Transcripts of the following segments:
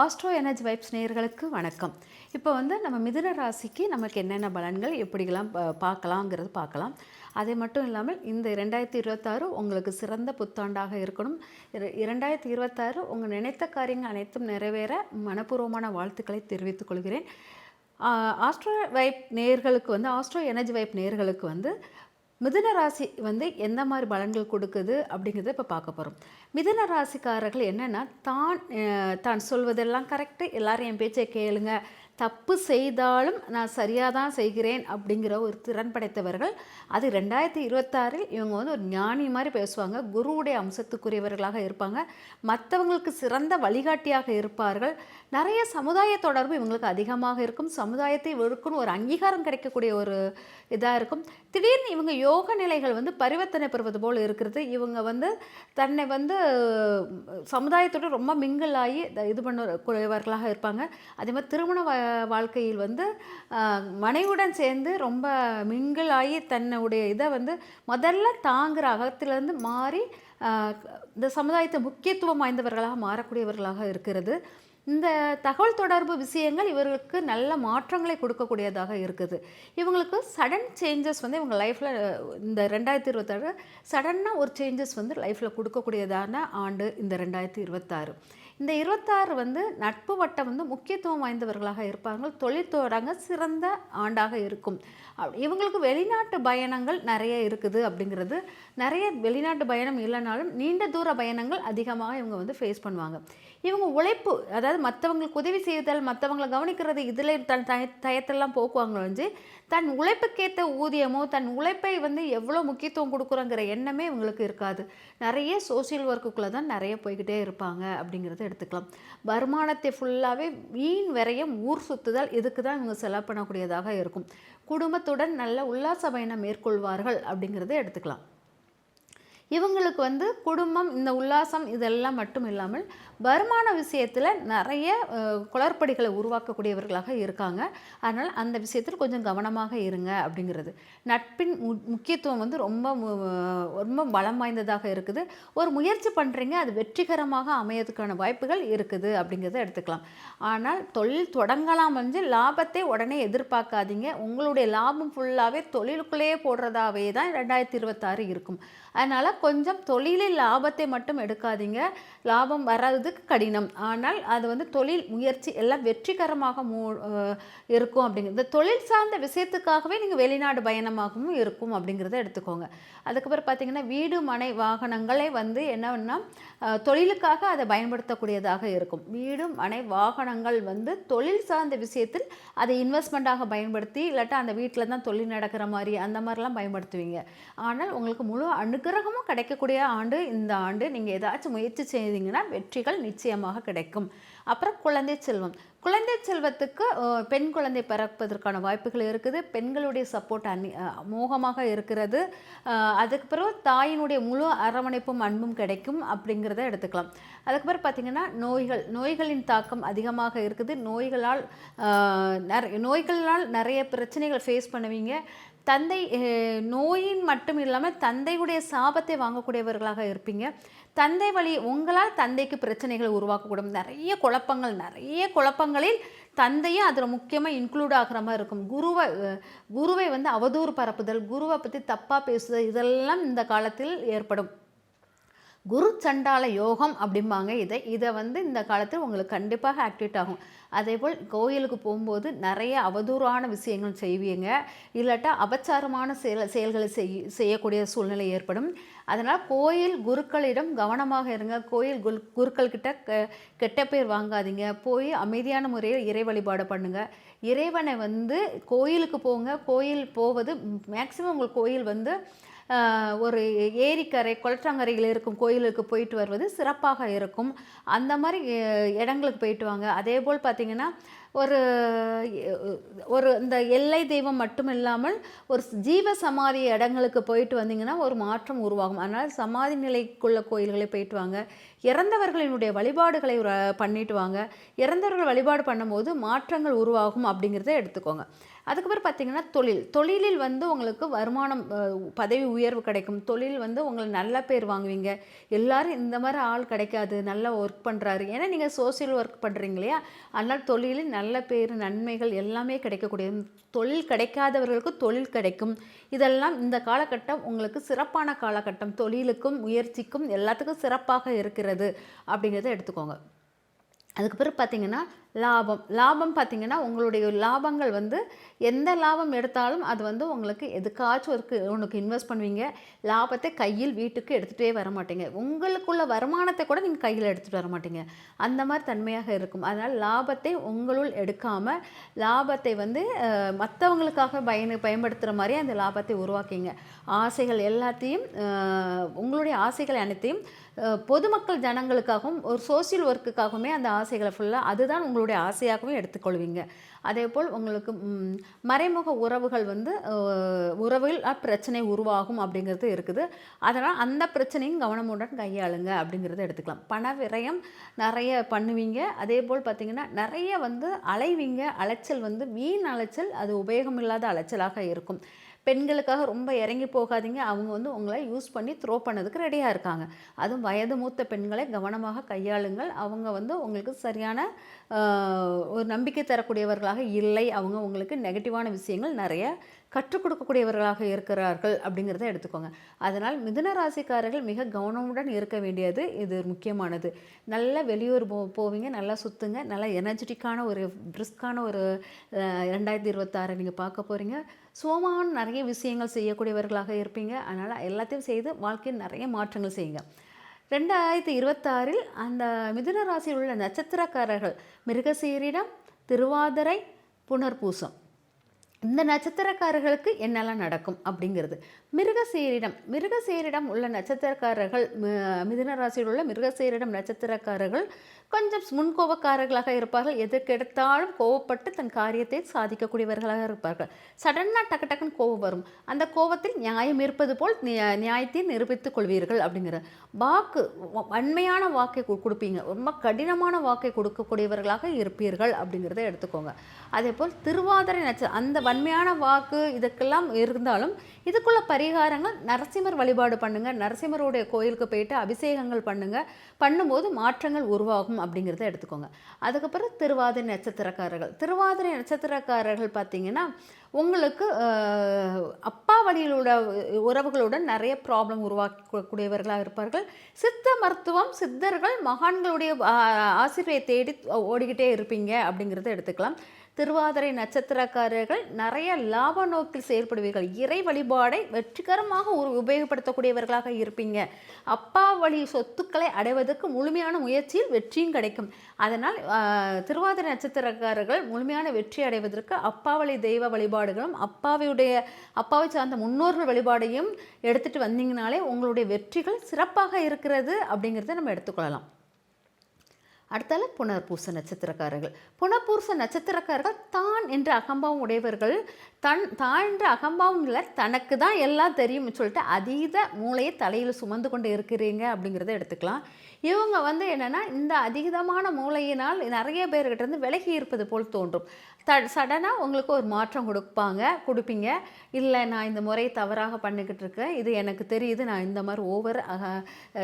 Astro energy vibes நேயர்களுக்கு வணக்கம். இப்போ வந்து நம்ம மிதுன ராசிக்கு நமக்கு என்னென்ன பலன்கள் எப்படிலாம் பார்க்கலாங்கிறது பார்க்கலாம். அது மட்டும் இல்லாமல் இந்த ரெண்டாயிரத்தி இருபத்தாறு உங்களுக்கு சிறந்த புத்தாண்டாக இருக்கணும். இரண்டாயிரத்தி இருபத்தாறு உங்கள் நினைத்த காரியங்கள் அனைத்தும் நிறைவேற மனப்பூர்வமான வாழ்த்துக்களை தெரிவித்துக் கொள்கிறேன். ஆஸ்ட்ரோ வைப் நேர்களுக்கு வந்து ஆஸ்ட்ரோ எனர்ஜி வைப் நேர்களுக்கு வந்து மிதுன ராசி வந்து எந்த மாதிரி பலன்கள் கொடுக்குது அப்படிங்கிறத இப்போ பார்க்க போகிறோம் மிதுன ராசிக்காரர்கள் என்னென்னா தான் தான் சொல்வதெல்லாம் கரெக்டு எல்லோரும் என் பேச்சை கேளுங்க. தப்பு செய்தாலும் நான் சரியாக தான் செய்கிறேன் அப்படிங்கிற ஒரு திறன் படைத்தவர்கள் அது ரெண்டாயிரத்தி இருபத்தாறில் இவங்க வந்து ஒரு ஞானி மாதிரி பேசுவாங்க. குருவுடைய அம்சத்துக்குரியவர்களாக இருப்பாங்க. மற்றவங்களுக்கு சிறந்த வழிகாட்டியாக இருப்பார்கள். நிறைய சமுதாய தொடர்பு இவங்களுக்கு அதிகமாக இருக்கும். சமுதாயத்தை வெறுக்குன்னு ஒரு அங்கீகாரம் கிடைக்கக்கூடிய ஒரு இதாக இருக்கும். திடீர்னு இவங்க யோக நிலைகள் வந்து பரிவர்த்தனை பெறுவது போல் இருக்கிறது. இவங்க வந்து தன்னை வந்து சமுதாயத்தோடு சமுதாயத்தோட ரொம்ப மிங்கிள் ஆகி இது பண்ணுறவர்களாக இருப்பாங்க. அதே மாதிரி திருமண வாழ்க்கையில் வந்து மனைவுடன் சேர்ந்து ரொம்ப மிங்கிள் ஆகி தன்னுடைய இதை வந்து முதல்ல தாங்குகிற அகத்திலேருந்து மாறி இந்த சமுதாயத்தை முக்கியத்துவம் வாய்ந்தவர்களாக மாறக்கூடியவர்களாக இருக்கிறது. இந்த தகவல் தொடர்பு விஷயங்கள் இவர்களுக்கு நல்ல மாற்றங்களை கொடுக்கக்கூடியதாக இருக்குது. இவங்களுக்கு சடன் சேஞ்சஸ் வந்து இவங்க லைஃப்பில் இந்த ரெண்டாயிரத்தி இருபத்தாறு சடனாக ஒரு சேஞ்சஸ் வந்து லைஃப்பில் கொடுக்கக்கூடியதான ஆண்டு இந்த ரெண்டாயிரத்தி இருபத்தாறு. இந்த இருபத்தாறு வந்து நட்பு வட்டம் வந்து முக்கியத்துவம் வாய்ந்தவர்களாக இருப்பாங்க தொழில்தொடங்க சிறந்த ஆண்டாக இருக்கும். இவங்களுக்கு வெளிநாட்டு பயணங்கள் நிறைய இருக்குது அப்படிங்கிறது. நிறைய வெளிநாட்டு பயணம் இல்லைனாலும் நீண்ட தூர பயணங்கள் அதிகமாக இவங்க வந்து ஃபேஸ் பண்ணுவாங்க. இவங்க உழைப்பு அதாவது மற்றவங்களுக்கு உதவி செய்தல் மற்றவங்களை கவனிக்கிறது இதில் தன் தய தயத்தெல்லாம் போக்குவாங்களோ வந்து தன் உழைப்புக்கேற்ற ஊதியமோ தன் உழைப்பை வந்து எவ்வளோ முக்கியத்துவம் கொடுக்குறோங்கிற எண்ணமே இவங்களுக்கு இருக்காது. நிறைய சோஷியல் ஒர்க்குக்குள்ளே தான் நிறைய போய்கிட்டே இருப்பாங்க அப்படிங்கிறது எடுத்துக்கலாம். வருமானத்தை ஃபுல்லாகவே வீண் விரயம் ஊர் சுற்றுதல் இதுக்கு தான் இவங்க செலவு பண்ணக்கூடியதாக இருக்கும். குடும்பத்துடன் நல்ல உல்லாச பயணம் மேற்கொள்வார்கள் அப்படிங்கிறத எடுத்துக்கலாம். இவங்களுக்கு வந்து குடும்பம் இந்த உல்லாசம் இதெல்லாம் மட்டும் இல்லாமல் வருமான விஷயத்தில் நிறைய குளறுபடிகளை உருவாக்கக்கூடியவர்களாக இருக்காங்க. அதனால் அந்த விஷயத்தில் கொஞ்சம் கவனமாக இருங்க அப்படிங்கிறது. நட்பின் மு முக்கியத்துவம் வந்து ரொம்ப ரொம்ப பலம் வாய்ந்ததாக இருக்குது. ஒரு முயற்சி பண்ணுறீங்க அது வெற்றிகரமாக அமையதுக்கான வாய்ப்புகள் இருக்குது அப்படிங்கிறத எடுத்துக்கலாம். ஆனால் தொழில் தொடங்கலாம் வந்து லாபத்தை உடனே எதிர்பார்க்காதீங்க. உங்களுடைய லாபம் ஃபுல்லாகவே தொழிலுக்குள்ளேயே போடுறதாவே தான் ரெண்டாயிரத்தி இருபத்தாறு இருக்கும். அதனால் கொஞ்சம் தொழிலில் லாபத்தை மட்டும் எடுக்காதீங்க. லாபம் வராது வர்றதுக்கு கடினம். ஆனால் அது வந்து தொழில் முயற்சி எல்லாம் வெற்றிகரமாக மூ இருக்கும் அப்படிங்கிறது. இந்த தொழில் சார்ந்த விஷயத்துக்காகவே நீங்கள் வெளிநாடு பயணமாகவும் இருக்கும் அப்படிங்கிறத எடுத்துக்கோங்க. அதுக்கப்புறம் பார்த்தீங்கன்னா வீடு மனை வாகனங்களே வந்து என்னன்னா தொழிலுக்காக அதை பயன்படுத்தக்கூடியதாக இருக்கும். வீடு மனை வாகனங்கள் வந்து தொழில் சார்ந்த விஷயத்தில் அதை இன்வெஸ்ட்மெண்ட்டாக பயன்படுத்தி இல்லாட்டா அந்த வீட்டில் தான் தொழில் நடக்கிற மாதிரி அந்த மாதிரிலாம் பயன்படுத்துவீங்க. ஆனால் உங்களுக்கு முழு அனுகிரகமும் கிடைக்கக்கூடிய ஆண்டு இந்த ஆண்டு நீங்கள் ஏதாச்சும் முயற்சி செய்தீங்கன்னா வெற்றிகள் நிச்சயமாக கிடைக்கும். அப்புறம் குழந்தை செல்வம். குழந்தை செல்வத்துக்கு பெண் குழந்தை பிறப்பதற்கான வாய்ப்புகள் இருக்குது. பெண்களுடைய சப்போர்ட் அந் மோகமாக இருக்கிறது. அதுக்கு பிறகு தாயினுடைய முழு அரவணைப்பும் அன்பும் கிடைக்கும் அப்படிங்கிறத எடுத்துக்கலாம். அதுக்கு பிறகு பார்த்திங்கன்னா நோய்கள் நோய்களின் தாக்கம் அதிகமாக இருக்குது. நோய்களால் நிறைய நோய்களால் நிறைய பிரச்சனைகள் ஃபேஸ் பண்ணுவீங்க. தந்தை நோயின் மட்டும் இல்லாமல் தந்தையுடைய சாபத்தை வாங்கக்கூடியவர்களாக இருப்பீங்க. தந்தை வழி உங்களால் தந்தைக்கு பிரச்சனைகள் உருவாக்கக்கூடும். நிறைய குழப்பங்கள் நிறைய குழப்பங்களில் தந்தையும் அதில் முக்கியமாக இன்க்ளூட் ஆகிற மாதிரி இருக்கும். குருவை குருவை வந்து அவதூறு பரப்புதல் குருவை பற்றி தப்பாக பேசுதல் இதெல்லாம் இந்த காலத்தில் ஏற்படும். குரு சண்டால யோகம் அப்படிம்பாங்க. இதை இதை வந்து இந்த காலத்தில் உங்களுக்கு கண்டிப்பாக ஆக்டிவேட் ஆகும். அதேபோல் கோயிலுக்கு போகும்போது நிறைய அவதூறான விஷயங்கள் செய்வீங்க. இல்லாட்டா அபச்சாரமான செயல் செயல்களை செய் செய்யக்கூடிய சூழ்நிலை ஏற்படும். அதனால் கோயில் குருக்களிடம் கவனமாக இருங்க. கோயில் குரு குருக்கள் கிட்ட க கெட்ட பேர் வாங்காதீங்க. போய் அமைதியான முறையில் இறை வழிபாடு பண்ணுங்கள் இறைவனை வந்து கோயிலுக்கு போங்க. கோயில் போவது மேக்சிமம் உங்கள் கோயில் வந்து ஒரு ஏரிக்கரை குளற்றங்கரையில் இருக்கும் கோயிலுக்கு போயிட்டு வருவது சிறப்பாக இருக்கும். அந்த மாதிரி இடங்களுக்கு போயிட்டு வாங்க. அதே போல் பார்த்தீங்கன்னா ஒரு ஒரு இந்த எல்லை தெய்வம் மட்டும் இல்லாமல் ஒரு ஜீவ சமாதி இடங்களுக்கு போயிட்டு வந்தீங்கன்னா ஒரு மாற்றம் உருவாகும். அதனால் சமாதி நிலைக்குள்ள கோயில்களை போயிட்டு வாங்க. இறந்தவர்களினுடைய வழிபாடுகளை பண்ணிட்டு வாங்க. இறந்தவர்கள் வழிபாடு பண்ணும்போது மாற்றங்கள் உருவாகும் அப்படிங்கிறத எடுத்துக்கோங்க. அதுக்கப்புறம் பார்த்திங்கன்னா தொழில். தொழிலில் வந்து உங்களுக்கு வருமானம் பதவி உயர்வு கிடைக்கும். தொழில் வந்து உங்களுக்கு நல்ல பேர் வாங்குவீங்க. எல்லோரும் இந்த மாதிரி ஆள் கிடைக்காது. நல்லா ஒர்க் பண்ணுறாரு ஏன்னா நீங்கள் சோசியல் ஒர்க் பண்ணுறீங்க இல்லையா? அதனால் தொழிலில் நல்ல பேர் நன்மைகள் எல்லாமே கிடைக்கக்கூடிய தொழில் கிடைக்காதவர்களுக்கு தொழில் கிடைக்கும். இதெல்லாம் இந்த காலகட்டம் உங்களுக்கு சிறப்பான காலகட்டம். தொழிலுக்கும் முயற்சிக்கும் எல்லாத்துக்கும் சிறப்பாக இருக்கிறது. அப்படிங்கிறத எடுத்துக்கோங்க. அதுக்கு பிறகு பார்த்தீங்கன்னா லாபம். லாபம் பார்த்தீங்கன்னா உங்களுடைய லாபங்கள் வந்து எந்த லாபம் எடுத்தாலும் அது வந்து உங்களுக்கு எதுக்காச்சும் ஒரு உனக்கு இன்வெஸ்ட் பண்ணுவீங்க. லாபத்தை கையில் வீட்டுக்கு எடுத்துகிட்டே வர மாட்டீங்க. உங்களுக்குள்ள வருமானத்தை கூட நீங்கள் கையில் எடுத்துகிட்டு வர மாட்டீங்க. அந்த மாதிரி தன்மையாக இருக்கும். அதனால் லாபத்தை உங்களுள் எடுக்காமல் லாபத்தை வந்து மற்றவங்களுக்காக பயன் பயன்படுத்துகிற மாதிரி அந்த லாபத்தை உருவாக்கிங்க. ஆசைகள் எல்லாத்தையும் உங்களுடைய ஆசைகள் அனைத்தையும் பொதுமக்கள் ஜனங்களுக்காகவும் ஒரு சோஷியல் ஒர்க்குக்காகவுமே அந்த ஆசைகளை ஃபுல்லாக அதுதான் உங்களுடைய ஆசையாகவும் எடுத்துக்கொள்வீங்க. அதே போல் உங்களுக்கு மறைமுக உறவுகள் வந்து உறவில் பிரச்சனை உருவாகும் அப்படிங்கிறது இருக்குது. அதனால் அந்த பிரச்சனையும் கவனமுடன் கையாளுங்க அப்படிங்கிறத எடுத்துக்கலாம். பண விரயம் நிறைய பண்ணுவீங்க. அதே போல் பார்த்தீங்கன்னா நிறைய வந்து அலைவீங்க. அலைச்சல் வந்து வீண் அலைச்சல் அது உபயோகமில்லாத அலைச்சலாக இருக்கும். பெண்களுக்காக ரொம்ப இறங்கி போகாதீங்க. அவங்க வந்து உங்களை யூஸ் பண்ணி த்ரோ பண்ணதுக்கு ரெடியாக இருக்காங்க. அதுவும் வயது மூத்த பெண்களை கவனமாக கையாளுங்கள். அவங்க வந்து உங்களுக்கு சரியான ஒரு நம்பிக்கை தரக்கூடியவர்களாக இல்லை. அவங்க உங்களுக்கு நெகட்டிவான விஷயங்கள் நிறைய கற்றுக் கொடுக்கக்கூடியவர்களாக இருக்கிறார்கள் அப்படிங்கிறத எடுத்துக்கோங்க. அதனால் மிதுன ராசிக்காரர்கள் மிக கவனமுடன் இருக்க வேண்டியது இது முக்கியமானது. நல்ல வெளியூர் போ போவீங்க நல்லா சுற்றுங்க நல்லா எனர்ஜெட்டிக்கான ஒரு பிரிஸ்கான ஒரு ரெண்டாயிரத்தி இருபத்தாறு நீங்கள் பார்க்க போகிறீங்க சோமான நிறைய விஷயங்கள் செய்யக்கூடியவர்களாக இருப்பீங்க. அதனால் எல்லாத்தையும் செய்து வாழ்க்கையில் நிறைய மாற்றங்கள் செய்யுங்க. ரெண்டாயிரத்தி இருபத்தாறில் அந்த மிதுன ராசியில் உள்ள நட்சத்திரக்காரர்கள் மிருகசீரிடம் திருவாதிரை புனர்பூசம். இந்த நட்சத்திரக்காரர்களுக்கு என்னெல்லாம் நடக்கும் அப்படிங்கிறது. மிருகசீரிடம் மிருகசீரிடம் உள்ள நட்சத்திரக்காரர்கள் மிதுன ராசியில் உள்ள மிருகசீரிடம் நட்சத்திரக்காரர்கள் கொஞ்சம் முன்கோபக்காரர்களாக இருப்பார்கள். எதற்கெடுத்தாலும் கோவப்பட்டு தன் காரியத்தை சாதிக்கக்கூடியவர்களாக இருப்பார்கள். சடனாக டக்கு டக்குன்னு கோபம் வரும். அந்த கோபத்தில் நியாயம் இருப்பது போல் நியா- நியாயத்தை நிரூபித்துக் கொள்வீர்கள் அப்படிங்கிற வாக்கு வன்மையான வாக்கை கொடுப்பீங்க. ரொம்ப கடினமான வாக்கை கொடுக்கக்கூடியவர்களாக இருப்பீர்கள் அப்படிங்கிறத எடுத்துக்கோங்க. அதே போல் திருவாதிரை நட்சத்திரம் அந்த வன்மையான வாக்கு இதுக்கெல்லாம் இருந்தாலும் இதுக்குள்ள பரிகாரங்கள் நரசிம்மர் வழிபாடு பண்ணுங்க. நரசிம்மருடைய கோயிலுக்கு போயிட்டு அபிஷேகங்கள் பண்ணுங்க. பண்ணும்போது மாற்றங்கள் உருவாகும் அப்படிங்கிறத எடுத்துக்கோங்க. அதுக்கப்புறம் திருவாதிரை நட்சத்திரக்காரர்கள். திருவாதிரை நட்சத்திரக்காரர்கள் பார்த்தீங்கன்னா உங்களுக்கு அப்பா வழியிலுள்ள உறவுகளுடன் நிறைய ப்ராப்ளம் உருவாக்கக்கூடியவர்களாக இருப்பார்கள். சித்த மருத்துவம் சித்தர்கள் மகான்களுடைய ஆசிரியை தேடி ஓடிக்கிட்டே இருப்பீங்க அப்படிங்கிறத எடுத்துக்கலாம். திருவாதிரை நட்சத்திரக்காரர்கள் நிறைய லாப நோக்கில் செயல்படுவீர்கள். இறை வழிபாடை வெற்றிகரமாக உபயோகப்படுத்தக்கூடியவர்களாக இருப்பீங்க. அப்பா வழி சொத்துக்களை அடைவதற்கு முழுமையான முயற்சியில் வெற்றியும் கிடைக்கும். அதனால் திருவாதிரை நட்சத்திரக்காரர்கள் முழுமையான வெற்றி அடைவதற்கு அப்பா வழி தெய்வ வழிபாடுகளும் அப்பாவையுடைய அப்பாவை சார்ந்த முன்னோர்கள் வழிபாடையும் எடுத்துட்டு வந்தீங்கனாலே உங்களுடைய வெற்றிகள் சிறப்பாக இருக்கிறது அப்படிங்கிறத நம்ம எடுத்துக்கொள்ளலாம். அடுத்தால புனர்பூச நட்சத்திரக்காரர்கள். புனர்பூச நட்சத்திரக்காரர்கள் தான் என்ற அகம்பாவம் உடையவர்கள் தன் தான் என்ற அகம்பாவம் இல்லை தனக்கு தான் எல்லாம் தெரியும்னு சொல்லிட்டு அதீத மூளையை தலையில் சுமந்து கொண்டு இருக்கிறீங்க அப்படிங்கிறத எடுத்துக்கலாம். இவங்க வந்து என்னென்னா இந்த அதீதமான மூளையினால் நிறைய பேர்கிட்ட இருந்து விலகி இருப்பது போல் தோன்றும். த சடனாக உங்களுக்கு ஒரு மாற்றம் கொடுப்பாங்க கொடுப்பீங்க. இல்லை நான் இந்த முறையை தவறாக பண்ணிக்கிட்டு இருக்கேன். இது எனக்கு தெரியுது. நான் இந்த மாதிரி ஓவர்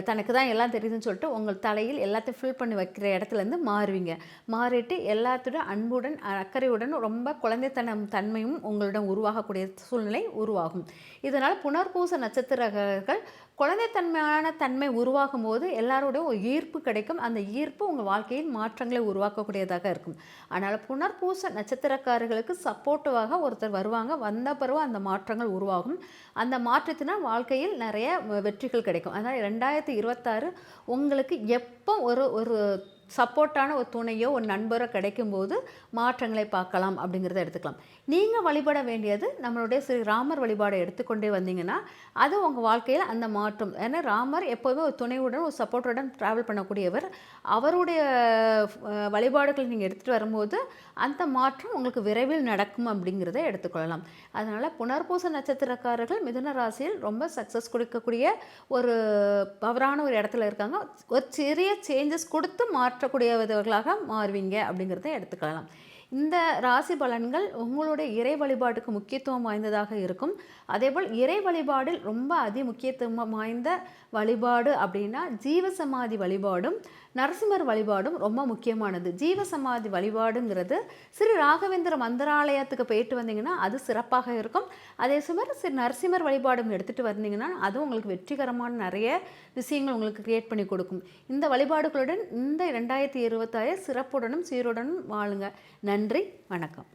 தனக்கு தான் எல்லாம் தெரியுதுன்னு சொல்லிட்டு உங்கள் தலையில் எல்லாத்தையும் ஃபில் பண்ணி வைக்கிற இடத்துலேருந்து மாறுவீங்க. மாறிட்டு எல்லாத்தோட அன்புடன் அக்கறையுடன் ரொம்ப குழந்தைத்தனம் தன்மையும் உங்களிடம் உருவாகக்கூடிய சூழ்நிலை உருவாகும். இதனால் புனர்பூச நட்சத்திரர்கள் குழந்தைத்தன்மையான தன்மை உருவாகும் போது எல்லாரோடையும் ஒரு ஈர்ப்பு கிடைக்கும். அந்த ஈர்ப்பு உங்கள் வாழ்க்கையில் மாற்றங்களை உருவாக்கக்கூடியதாக இருக்கும். அதனால் புனர்பூச நட்சத்திரக்காரர்களுக்கு சப்போர்ட்டிவாக ஒருத்தர் வருவாங்க. வந்த பிறகு அந்த மாற்றங்கள் உருவாகும். அந்த மாற்றத்தினால் வாழ்க்கையில் நிறைய வெற்றிகள் கிடைக்கும். அதனால் ரெண்டாயிரத்தி இருபத்தாறு உங்களுக்கு எப்போ ஒரு ஒரு சப்போர்ட்டான ஒரு துணையோ ஒரு நண்பரோ கிடைக்கும்போது மாற்றங்களை பார்க்கலாம் அப்படிங்கிறத எடுத்துக்கலாம். நீங்கள் வழிபட வேண்டியது நம்மளுடைய ஸ்ரீ ராமர் வழிபாடை எடுத்துக்கொண்டே வந்தீங்கன்னா அது உங்கள் வாழ்க்கையில் அந்த மாற்றம். ஏன்னா ராமர் எப்போதுமே ஒரு துணையுடன் ஒரு சப்போர்ட்டுடன் ட்ராவல் பண்ணக்கூடியவர். அவருடைய வழிபாடுகளை நீங்கள் எடுத்துகிட்டு வரும்போது அந்த மாற்றம் உங்களுக்கு விரைவில் நடக்கும் அப்படிங்கிறத எடுத்துக்கொள்ளலாம். அதனால் புனர்பூச நட்சத்திரக்காரர்கள் மிதுன ராசியில் ரொம்ப சக்ஸஸ் கொடுக்கக்கூடிய ஒரு பவரான ஒரு இடத்துல இருக்காங்க. ஒரு சிறிய சேஞ்சஸ் கொடுத்து மாற்றக்கூடியவர்களாக மாறுவீங்க அப்படிங்கிறத எடுத்துக்கலாம். இந்த ராசி பலன்கள் உங்களுடைய இறை வழிபாட்டுக்கு முக்கியத்துவம் வாய்ந்ததாக இருக்கும். அதேபோல் இறை வழிபாடில் ரொம்ப அதி முக்கியத்துவம் வாய்ந்த வழிபாடு அப்படின்னா ஜீவசமாதி வழிபாடும் நரசிம்மர் வழிபாடும் ரொம்ப முக்கியமானது. ஜீவசமாதி வழிபாடுங்கிறது ஸ்ரீ ராகவேந்திர மந்திராலயத்துக்கு போயிட்டு வந்தீங்கன்னா அது சிறப்பாக இருக்கும். அதே சுமார் ஸ்ரீ நரசிம்மர் வழிபாடும் எடுத்துகிட்டு வந்தீங்கன்னா அதுவும் உங்களுக்கு வெற்றிகரமான நிறைய விஷயங்கள் உங்களுக்கு கிரியேட் பண்ணி கொடுக்கும். இந்த வழிபாடுகளுடன் இந்த ரெண்டாயிரத்தி இருபத்தாறு சிறப்புடனும் சீருடனும் வாழுங்க. நன்றி வணக்கம்.